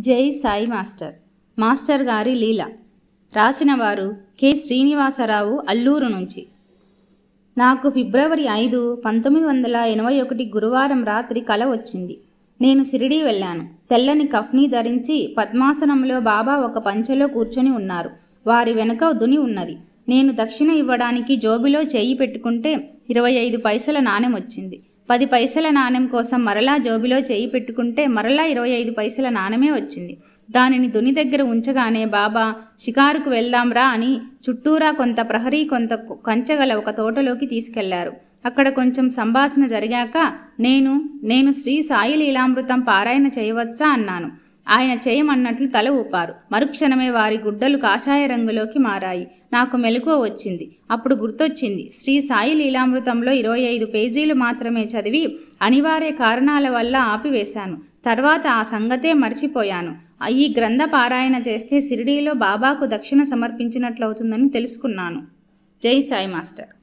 జై Sai master. Master గారి లీల. రాసినవారు కె. శ్రీనివాసరావు అల్లూరు నుంచి. నాకు ఫిబ్రవరి ఐదు పంతొమ్మిది వందల ఎనభై ఒకటి గురువారం రాత్రి కల వచ్చింది. నేను షిరిడీ వెళ్ళాను. తెల్లని కఫ్నీ ధరించి పద్మాసనంలో బాబా ఒక పంచెలో కూర్చొని ఉన్నారు. వారి వెనుక దుని ఉన్నది. నేను దక్షిణ ఇవ్వడానికి జోబిలో చేయి పెట్టుకుంటే ఇరవై ఐదు పైసల నాణెం వచ్చింది. పది పైసల నాణెం కోసం మరలా జోబిలో చేయి పెట్టుకుంటే మరలా ఇరవై ఐదు పైసల నాణెమే వచ్చింది. దానిని దుని దగ్గర ఉంచగానే బాబా షికారుకు వెళ్దాంరా అని చుట్టూరా కొంత ప్రహరీ కొంత కంచగల ఒక తోటలోకి తీసుకెళ్ళారు. అక్కడ కొంచెం సంభాషణ జరిగాక నేను నేను శ్రీ సాయి లీలామృతం పారాయణ చేయవచ్చా అన్నాను. ఆయన చేయమన్నట్లు తల ఊపారు. మరుక్షణమే వారి గుడ్డలు కాషాయ రంగులోకి మారాయి. నాకు మెలకువ వచ్చింది. అప్పుడు గుర్తొచ్చింది. శ్రీ సాయి లీలామృతంలో ఇరవై ఐదు పేజీలు మాత్రమే చదివి అనివార్య కారణాల వల్ల ఆపివేశాను. తర్వాత ఆ సంగతే మర్చిపోయాను. ఈ గ్రంథ పారాయణ చేస్తే షిరిడీలో బాబాకు దక్షిణ సమర్పించినట్లవుతుందని తెలుసుకున్నాను. జై సాయి మాస్టర్.